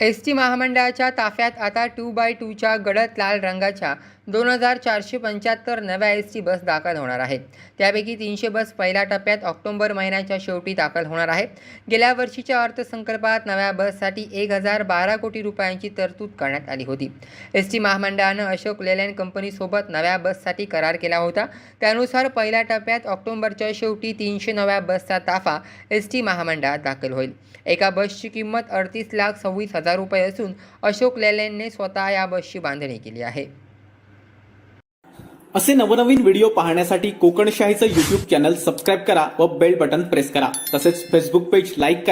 S T महामंडळाच्या ताफ्यात आता टू बाय टूच्या गडद लाल रंगाच्या दोन हजार चारशे पंच्याहत्तर नव्या एस टी बस दाखल होणार आहेत त्यापैकी तीनशे बस पहिल्या टप्प्यात ऑक्टोबर महिन्याच्या शेवटी दाखल होणार आहेत गेल्या वर्षीच्या अर्थसंकल्पात नव्या बससाठी एक हजार बारा कोटी रुपयांची तरतूद करण्यात आली होती. एस टी महामंडळानं अशोक लेलँड कंपनीसोबत नव्या बससाठी करार केला होता. त्यानुसार पहिल्या टप्प्यात ऑक्टोबरच्या शेवटी तीनशे नव्या बसचा ताफा एस टी महामंडळात दाखल होईल. एका बसची किंमत अडतीस लाख सव्वीस हजार हजार रुपये असून अशोक लेलँडने स्वतः या बसची बांधणी केली आहे. असे नवनवीन व्हिडिओ पाहण्यासाठी कोकणशाहीचं युट्यूब चॅनल सबस्क्राईब करा व बेल बटन प्रेस करा. तसेच फेसबुक पेज लाईक करा.